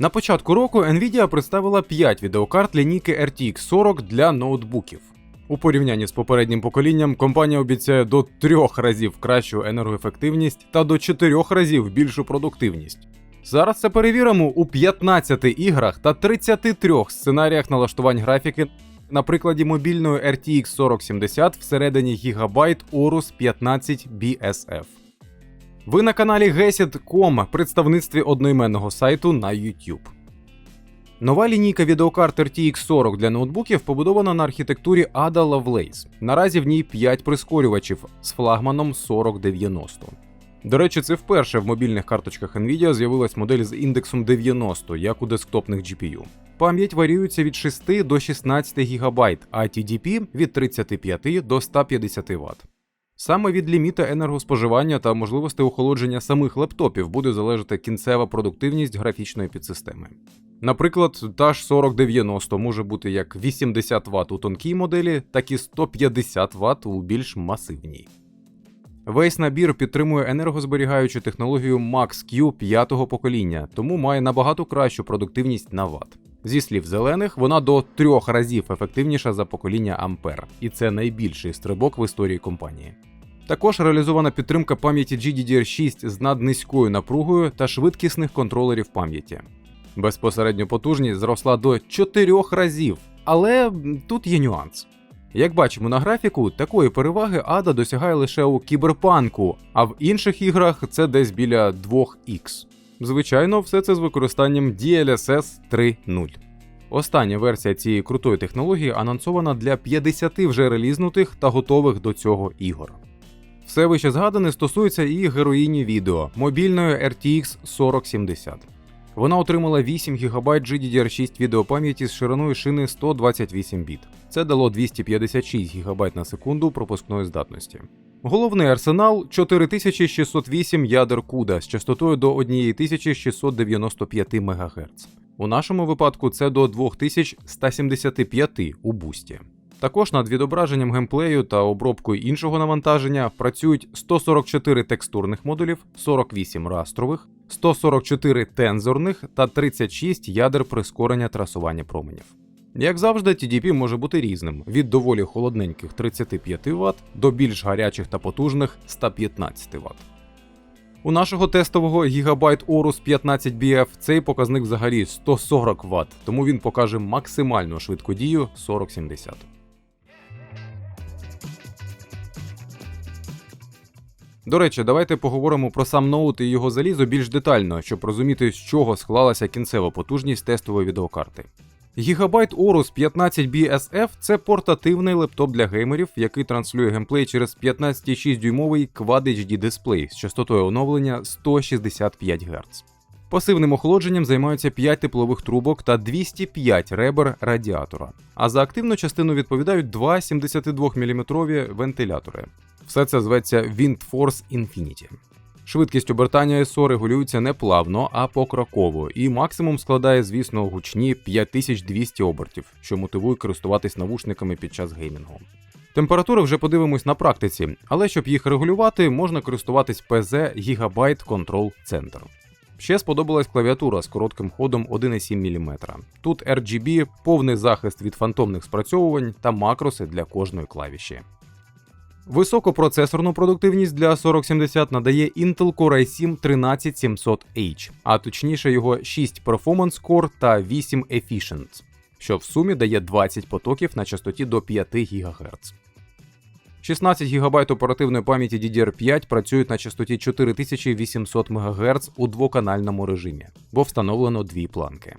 На початку року Nvidia представила 5 відеокарт лінійки RTX 40 для ноутбуків. У порівнянні з попереднім поколінням компанія обіцяє до трьох разів кращу енергоефективність та до чотирьох разів більшу продуктивність. Зараз це перевіримо у 15 іграх та 33 сценаріях налаштувань графіки на прикладі мобільної RTX 4070 всередині Gigabyte Aorus 15 BSF. Ви на каналі Gesit.com, представництві одноіменного сайту на YouTube. Нова лінійка відеокарт RTX 40 для ноутбуків побудована на архітектурі Ada Lovelace. Наразі в ній 5 прискорювачів з флагманом 4090. До речі, це вперше в мобільних карточках Nvidia з'явилась модель з індексом 90, як у десктопних GPU. Пам'ять варіюється від 6 до 16 ГБ, а TDP від 35 до 150 Вт. Саме від ліміта енергоспоживання та можливостей охолодження самих лептопів буде залежати кінцева продуктивність графічної підсистеми. Наприклад, та ж 4090 може бути як 80 Вт у тонкій моделі, так і 150 Вт у більш масивній. Весь набір підтримує енергозберігаючу технологію Max-Q п'ятого покоління, тому має набагато кращу продуктивність на Вт. Зі слів зелених, вона до трьох разів ефективніша за покоління Ампер, і це найбільший стрибок в історії компанії. Також реалізована підтримка пам'яті GDDR6 з наднизькою напругою та швидкісних контролерів пам'яті. Безпосередньо потужність зросла до 4 разів, але тут є нюанс. Як бачимо на графіку, такої переваги Ада досягає лише у кіберпанку, а в інших іграх це десь біля 2х. Звичайно, все це з використанням DLSS 3.0. Остання версія цієї крутої технології анонсована для 50 вже релізнутих та готових до цього ігор. Все вище згадане стосується і героїні відео мобільної RTX 4070. Вона отримала 8 ГБ GDDR6 відеопам'яті з шириною шини 128 біт. Це дало 256 ГБ на секунду пропускної здатності. Головний арсенал 4608 ядер CUDA з частотою до 1695 МГц. У нашому випадку це до 2175 у бусті. Також над відображенням геймплею та обробкою іншого навантаження працюють 144 текстурних модулів, 48 растрових, 144 тензорних та 36 ядер прискорення трасування променів. Як завжди, TDP може бути різним: від доволі холодненьких 35 Вт до більш гарячих та потужних 115 Вт. У нашого тестового Gigabyte Aorus 15BF цей показник взагалі 140 Вт, тому він покаже максимальну швидкодію 4070. До речі, давайте поговоримо про сам ноут і його залізо більш детально, щоб розуміти, з чого склалася кінцева потужність тестової відеокарти. Gigabyte Aorus 15 BSF це портативний лептоп для геймерів, який транслює геймплей через 15,6 дюймовий Quad HD дисплей з частотою оновлення 165 Гц. Пасивним охолодженням займаються 5 теплових трубок та 205 ребер радіатора. А за активну частину відповідають два 72-мм вентилятори. Все це зветься WindForce Infinity. Швидкість обертання СО регулюється не плавно, а покроково, і максимум складає, звісно, гучні 5200 обертів, що мотивує користуватись навушниками під час геймінгу. Температури вже подивимось на практиці, але щоб їх регулювати, можна користуватись PZ Gigabyte Control Center. Ще сподобалась клавіатура з коротким ходом 1,7 мм. Тут RGB, повний захист від фантомних спрацьовувань та макроси для кожної клавіші. Високопроцесорну продуктивність для 4070 надає Intel Core i7 13700H, а точніше його 6 Performance Core та 8 Efficient, що в сумі дає 20 потоків на частоті до 5 ГГц. 16 ГБ оперативної пам'яті DDR5 працюють на частоті 4800 МГц у двоканальному режимі, бо встановлено дві планки.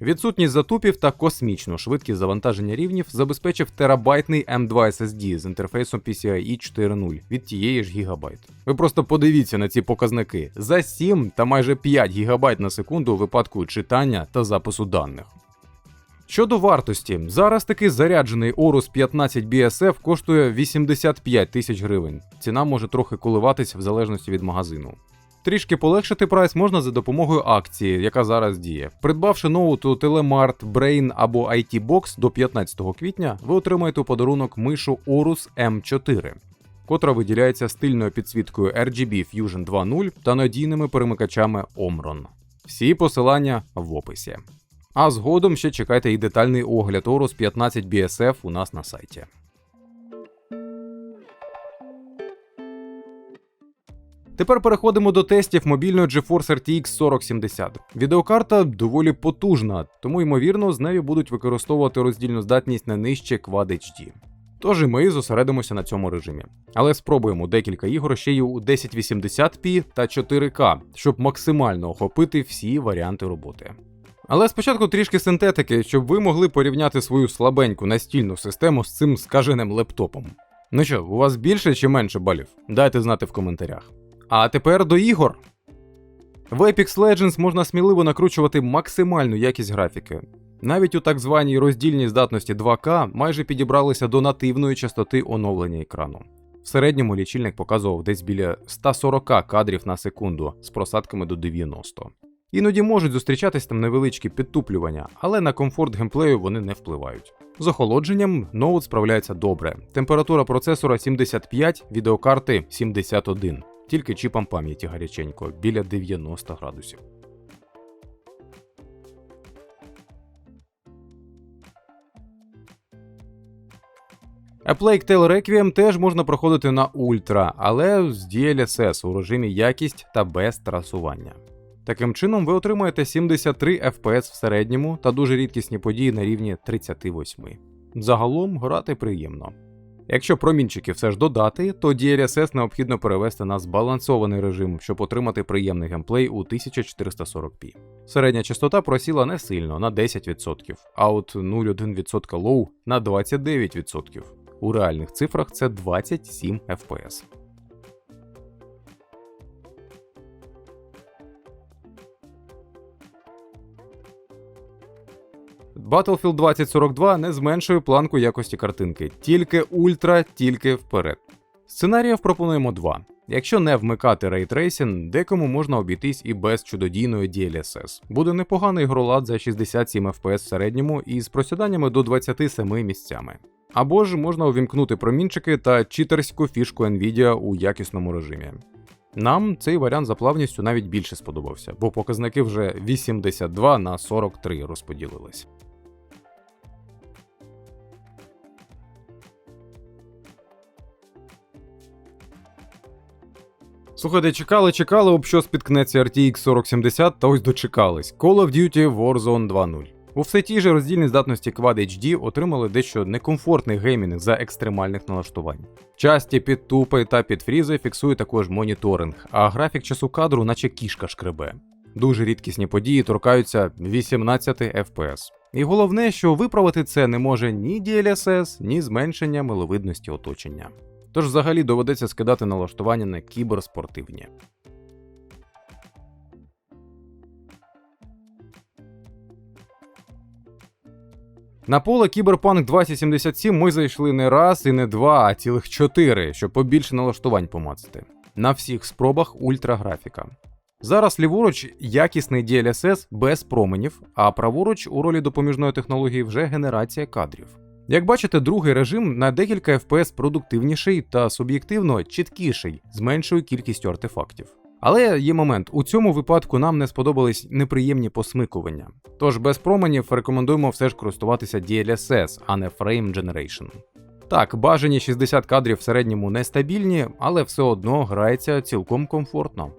Відсутність затупів та космічну швидкість завантаження рівнів забезпечив терабайтний M2 SSD з інтерфейсом PCIe 4.0 від тієї ж гігабайт. Ви просто подивіться на ці показники за 7 та майже 5 ГБ на секунду у випадку читання та запису даних. Щодо вартості, зараз таки заряджений Aorus 15 BSF коштує 85 тисяч гривень. Ціна може трохи коливатись в залежності від магазину. Трішки полегшити прайс можна за допомогою акції, яка зараз діє. Придбавши ноут у Telemart, Brain або IT Box до 15 квітня, ви отримаєте у подарунок мишу Aorus M4, котра виділяється стильною підсвіткою RGB Fusion 2.0 та надійними перемикачами Omron. Всі посилання в описі. А згодом ще чекайте і детальний огляд Орус 15 BSF у нас на сайті. Тепер переходимо до тестів мобільної GeForce RTX 4070. Відеокарта доволі потужна, тому ймовірно з нею будуть використовувати роздільну здатність не нижче Quad HD. Тож і ми зосередимося на цьому режимі. Але спробуємо декілька ігор ще й у 1080p та 4К, щоб максимально охопити всі варіанти роботи. Але спочатку трішки синтетики, щоб ви могли порівняти свою слабеньку настільну систему з цим скаженим лептопом. Ну що, у вас більше чи менше балів? Дайте знати в коментарях. А тепер до ігор. В Apex Legends можна сміливо накручувати максимальну якість графіки. Навіть у так званій роздільній здатності 2К майже підібралися до нативної частоти оновлення екрану. В середньому лічильник показував десь біля 140 кадрів на секунду з просадками до 90. Іноді можуть зустрічатись там невеличкі підтуплювання, але на комфорт геймплею вони не впливають. З охолодженням ноут справляється добре. Температура процесора 75, відеокарти 71, тільки чіпом пам'яті гаряченько, біля 90 градусів. A Plague Tale Requiem теж можна проходити на ультра, але з DLSS у режимі якість та без трасування. Таким чином, ви отримаєте 73 FPS в середньому та дуже рідкісні події на рівні 38. Загалом грати приємно. Якщо промінчики все ж додати, то DLSS необхідно перевести на збалансований режим, щоб отримати приємний геймплей у 1440p. Середня частота просіла не сильно на 10%, а от 0,1% лоу на 29%. У реальних цифрах це 27 FPS. Battlefield 2042 не зменшує планку якості картинки, тільки ультра, тільки вперед. Сценаріїв пропонуємо два. Якщо не вмикати рейтрейсінг, декому можна обійтись і без чудодійної DLSS. Буде непоганий ігролад за 67 FPS в середньому і з просіданнями до 27 місцями. Або ж можна увімкнути промінчики та читерську фішку Nvidia у якісному режимі. Нам цей варіант за плавністю навіть більше сподобався, бо показники вже 82 на 43 розподілились. Слухайте, чекали, чекали, об що спіткнеться RTX 4070, та ось дочекались. Call of Duty Warzone 2.0. У все тій же роздільній здатності Quad HD отримали дещо некомфортний геймінг за екстремальних налаштувань. Часті підтупи та підфрізи фіксує також моніторинг, а графік часу кадру, наче кішка шкребе. Дуже рідкісні події торкаються 18 FPS. І головне, що виправити це не може ні DLSS, ні зменшення миловидності оточення. Тож взагалі доведеться скидати налаштування на кіберспортивні. На поле Cyberpunk 2077 ми зайшли не раз і не два, а цілих чотири, щоб побільше налаштувань помацати. На всіх спробах ультраграфіка. Зараз ліворуч якісний DLSS без променів, а праворуч у ролі допоміжної технології вже генерація кадрів. Як бачите, другий режим на декілька FPS продуктивніший та суб'єктивно чіткіший, з меншою кількістю артефактів. Але є момент, у цьому випадку нам не сподобались неприємні посмикування. Тож без променів рекомендуємо все ж користуватися DLSS, а не Frame Generation. Так, бажані 60 кадрів в середньому нестабільні, але все одно грається цілком комфортно.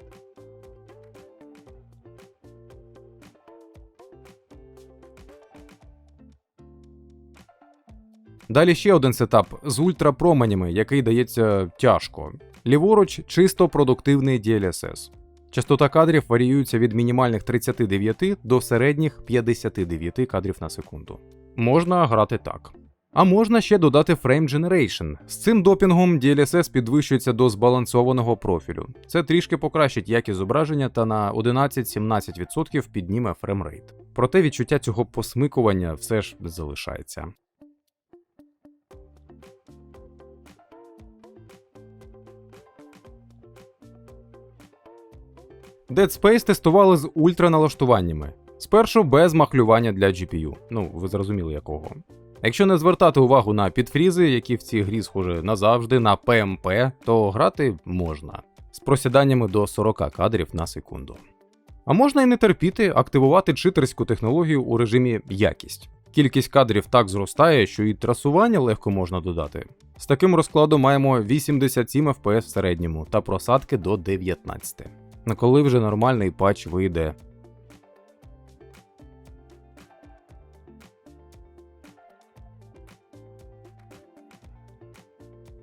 Далі ще один сетап з ультрапроменями, який дається тяжко. Ліворуч чисто продуктивний DLSS. Частота кадрів варіюється від мінімальних 39 до середніх 59 кадрів на секунду. Можна грати так. А можна ще додати Frame Generation. З цим допінгом DLSS підвищується до збалансованого профілю. Це трішки покращить якість зображення та на 11-17% підніме фреймрейт. Проте відчуття цього посмикування все ж залишається. Dead Space тестували з ультраналаштуваннями. Спершу без махлювання для GPU. Ну, ви зрозуміли якого. Якщо не звертати увагу на підфрізи, які в цій грі схожі назавжди на PMP, то грати можна з просіданнями до 40 кадрів на секунду. А можна і не терпіти, активувати читерську технологію у режимі якість. Кількість кадрів так зростає, що і трасування легко можна додати. З таким розкладом маємо 87 FPS в середньому та просадки до 19. На коли вже нормальний патч вийде.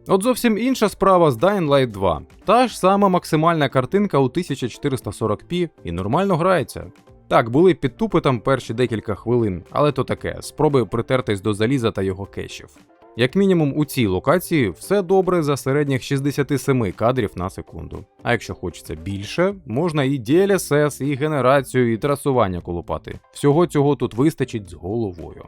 От зовсім інша справа з Dying Light 2. Та ж сама максимальна картинка у 1440p і нормально грається. Так, були підтупи там перші декілька хвилин, але то таке, спроби притертись до заліза та його кешів. Як мінімум у цій локації все добре за середніх 67 кадрів на секунду. А якщо хочеться більше, можна і DLSS, і генерацію, і трасування колупати. Всього цього тут вистачить з головою.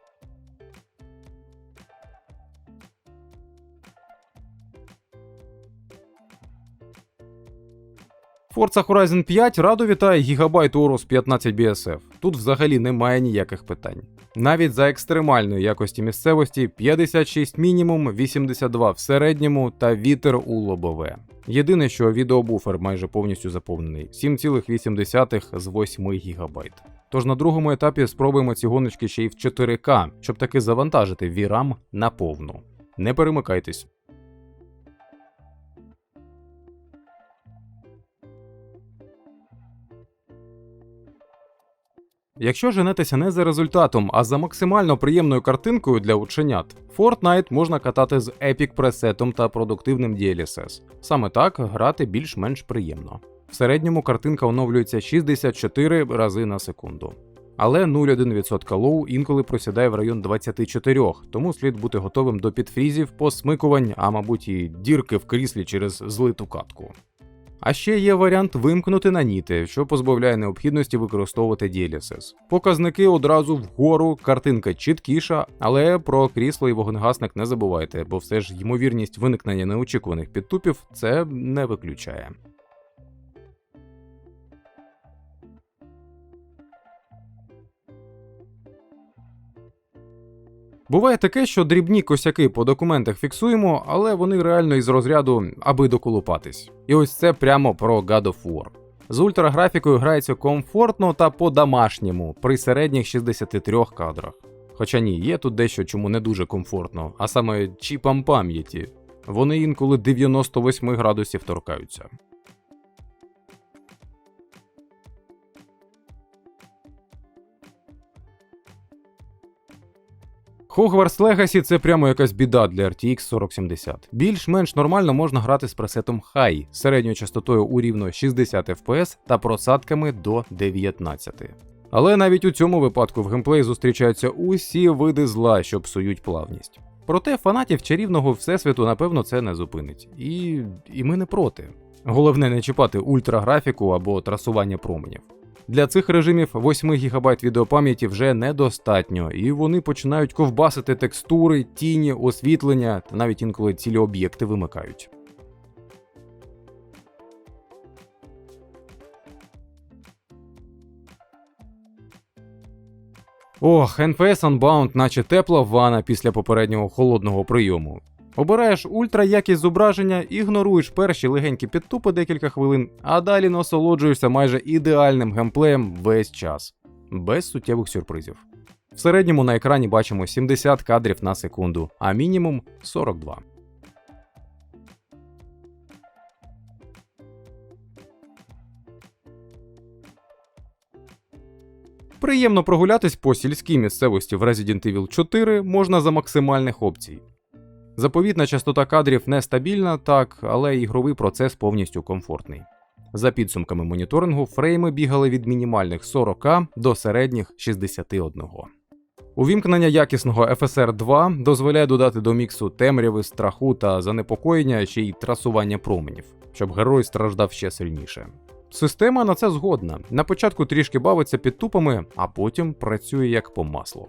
Forza Horizon 5 радо вітає гігабайт Orus 15 BSF. Тут взагалі немає ніяких питань. Навіть за екстремальної якості місцевості 56 мінімум, 82 в середньому та вітер у лобове. Єдине, що відеобуфер майже повністю заповнений 7,8 з 8 ГБ. Тож на другому етапі спробуємо ці гоночки ще й в 4К, щоб таки завантажити VRAM наповну. Не перемикайтесь. Якщо женетеся не за результатом, а за максимально приємною картинкою для ученят, Fortnite можна катати з Epic пресетом та продуктивним DLSS. Саме так грати більш-менш приємно. В середньому картинка оновлюється 64 рази на секунду. Але 0,1% лоу інколи просідає в район 24, тому слід бути готовим до підфрізів, посмикувань, а мабуть і дірки в кріслі через злиту катку. А ще є варіант вимкнути наніти, що позбавляє необхідності використовувати DLSS. Показники одразу вгору, картинка чіткіша, але про крісло і вогнегасник не забувайте, бо все ж ймовірність виникнення неочікуваних підтупів це не виключає. Буває таке, що дрібні косяки по документах фіксуємо, але вони реально із розряду аби доколупатись. І ось це прямо про God of War. З ультраграфікою грається комфортно та по-домашньому при середніх 63 кадрах. Хоча ні, є тут дещо чому не дуже комфортно, а саме чіпам пам'яті. Вони інколи 98 градусів торкаються. Hogwarts Legacy це прямо якась біда для RTX 4070. Більш-менш нормально можна грати з пресетом High середньою частотою у рівно 60 FPS та просадками до 19. Але навіть у цьому випадку в геймплеї зустрічаються усі види зла, що псують плавність. Проте фанатів чарівного всесвіту, напевно, це не зупинить. І, І ми не проти. Головне не чіпати ультраграфіку або трасування променів. Для цих режимів 8 ГБ відеопам'яті вже недостатньо, і вони починають ковбасити текстури, тіні, освітлення та навіть інколи цілі об'єкти вимикають. Ох, NFS Unbound наче тепла ванна після попереднього холодного прийому. Обираєш ультра якість зображення, ігноруєш перші легенькі підтупи декілька хвилин, а далі насолоджуєшся майже ідеальним геймплеєм весь час, без суттєвих сюрпризів. В середньому на екрані бачимо 70 кадрів на секунду, а мінімум 42. Приємно прогулятись по сільській місцевості в Resident Evil 4 можна за максимальних опцій. Заповітна частота кадрів нестабільна, так, але ігровий процес повністю комфортний. За підсумками моніторингу, фрейми бігали від мінімальних 40 до середніх 61. Увімкнення якісного FSR 2 дозволяє додати до міксу темряви, страху та занепокоєння ще й трасування променів, щоб герой страждав ще сильніше. Система на це згодна. На початку трішки бавиться під тупами, а потім працює як по маслу.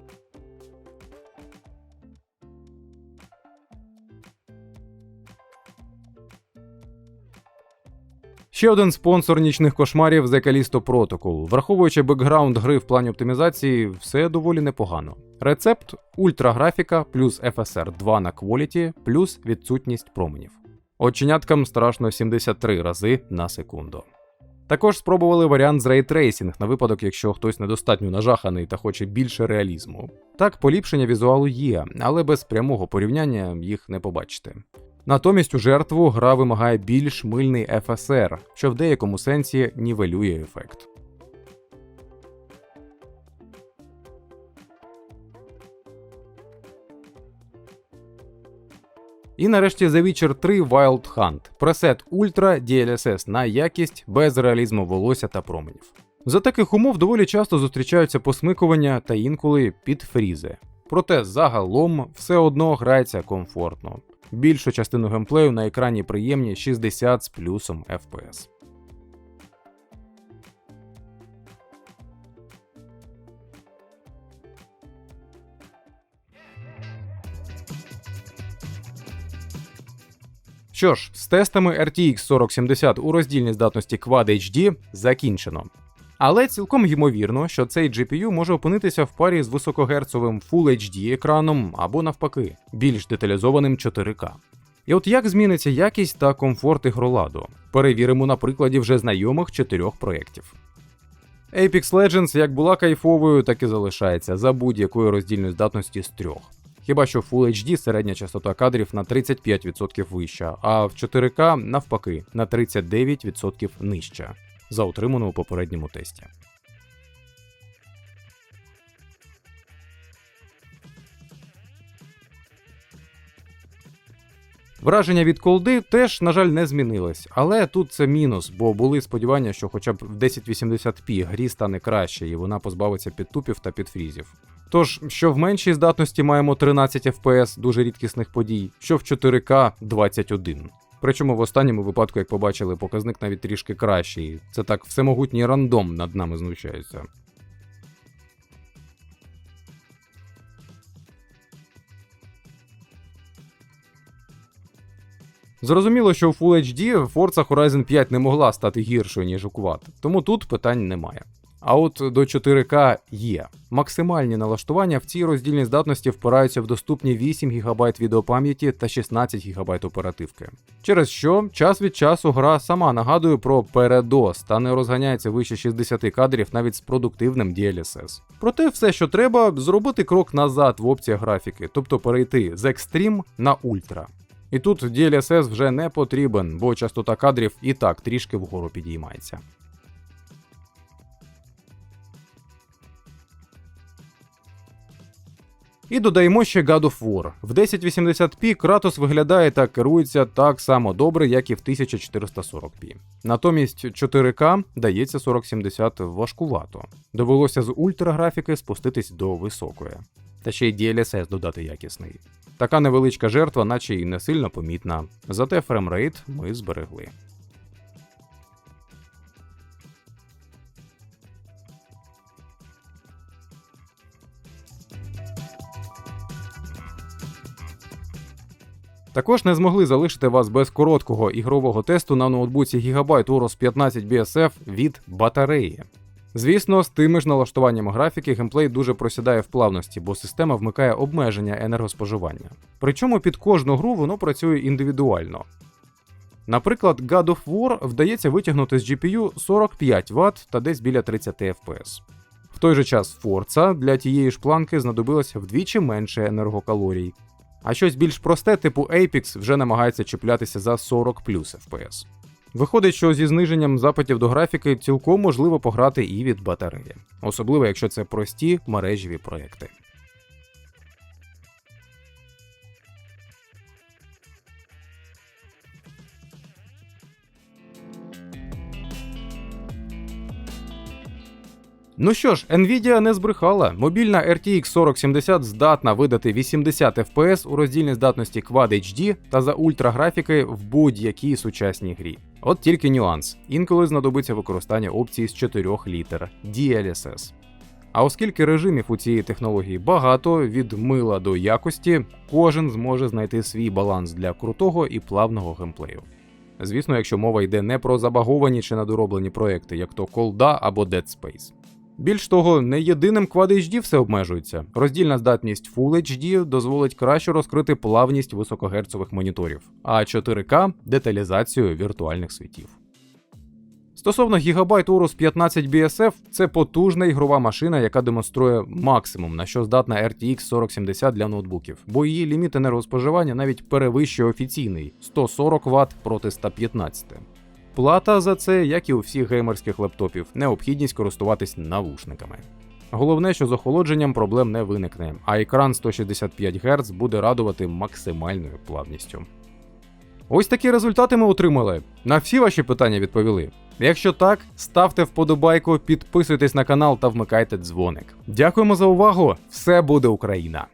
Ще один спонсор нічних кошмарів The Callisto Protocol. Враховуючи бекграунд гри в плані оптимізації, все доволі непогано. Рецепт ультраграфіка плюс FSR 2 на Quality плюс відсутність променів. Оченяткам страшно 73 рази на секунду. Також спробували варіант з рейтрейсінг на випадок, якщо хтось недостатньо нажаханий та хоче більше реалізму. Так, поліпшення візуалу є, але без прямого порівняння їх не побачите. Натомість у жертву гра вимагає більш мильний FSR, що в деякому сенсі нівелює ефект. І нарешті The Witcher 3 Wild Hunt. Пресет Ultra DLSS на якість без реалізму волосся та променів. За таких умов доволі часто зустрічаються посмикування та інколи підфрізи. Проте загалом все одно грається комфортно. Більшу частину геймплею на екрані приємні 60 з плюсом FPS. Що ж, з тестами RTX 4070 у роздільній здатності Quad HD закінчено. Але цілком ймовірно, що цей GPU може опинитися в парі з високогерцовим Full HD екраном або навпаки, більш деталізованим 4К. І от як зміниться якість та комфорт ігроладу? Перевіримо на прикладі вже знайомих чотирьох проєктів. Apex Legends як була кайфовою, так і залишається за будь-якої роздільної здатності з трьох. Хіба що в Full HD середня частота кадрів на 35% вища, а в 4К навпаки на 39% нижча, за отриману у попередньому тесті. Враження від колди теж, на жаль, не змінилось, але тут це мінус, бо були сподівання, що хоча б в 1080p грі стане краще і вона позбавиться підтупів та підфрізів. Тож, що в меншій здатності маємо 13 FPS дуже рідкісних подій, що в 4К 21. Причому в останньому випадку, як побачили, показник навіть трішки кращий. Це так всемогутній рандом над нами знущається. Зрозуміло, що в Full HD Forza Horizon 5 не могла стати гіршою, ніж у Quad, тому тут питань немає. А от до 4К є. Максимальні налаштування в цій роздільній здатності впираються в доступні 8 ГБ відеопам'яті та 16 ГБ оперативки. Через що час від часу гра сама нагадує про передос та не розганяється вище 60 кадрів навіть з продуктивним DLSS. Проте все, що треба, зробити крок назад в опціях графіки, тобто перейти з Extreme на Ultra. І тут DLSS вже не потрібен, бо частота кадрів і так трішки вгору підіймається. І додаємо ще God of War. В 1080p Кратос виглядає та керується так само добре, як і в 1440p. Натомість 4К дається 4070 важкувато. Довелося з ультраграфіки спуститись до високої. Та ще й DLSS додати якісний. Така невеличка жертва, наче й не сильно помітна, зате фремрейт ми зберегли. Також не змогли залишити вас без короткого ігрового тесту на ноутбуці Gigabyte Aorus 15 BSF від батареї. Звісно, з тими ж налаштуваннями графіки геймплей дуже просідає в плавності, бо система вмикає обмеження енергоспоживання. Причому під кожну гру воно працює індивідуально. Наприклад, God of War вдається витягнути з GPU 45 Вт та десь біля 30 FPS. В той же час Forza для тієї ж планки знадобилося вдвічі менше енергокалорій, а щось більш просте, типу Apex, вже намагається чіплятися за 40 плюс FPS. Виходить, що зі зниженням запитів до графіки цілком можливо пограти і від батареї, особливо якщо це прості мережеві проекти. Ну що ж, Nvidia не збрехала. Мобільна RTX 4070 здатна видати 80 FPS у роздільній здатності Quad HD та за ультраграфіки в будь-якій сучасній грі. От тільки нюанс. Інколи знадобиться використання опції з 4 літер DLSS. А оскільки режимів у цієї технології багато, від мила до якості, кожен зможе знайти свій баланс для крутого і плавного геймплею. Звісно, якщо мова йде не про забаговані чи недороблені проекти, як то Колда або Dead Space. Більш того, не єдиним Quad HD все обмежується. Роздільна здатність Full HD дозволить краще розкрити плавність високогерцових моніторів, а 4К деталізацію віртуальних світів. Стосовно Gigabyte Aorus 15 BSF, це потужна ігрова машина, яка демонструє максимум, на що здатна RTX 4070 для ноутбуків, бо її ліміт енергоспоживання навіть перевищує офіційний 140 Вт проти 115. Плата за це, як і у всіх геймерських лептопів, необхідність користуватись навушниками. Головне, що з охолодженням проблем не виникне, а екран 165 Гц буде радувати максимальною плавністю. Ось такі результати ми отримали. На всі ваші питання відповіли. Якщо так, ставте вподобайку, підписуйтесь на канал та вмикайте дзвоник. Дякуємо за увагу! Все буде Україна!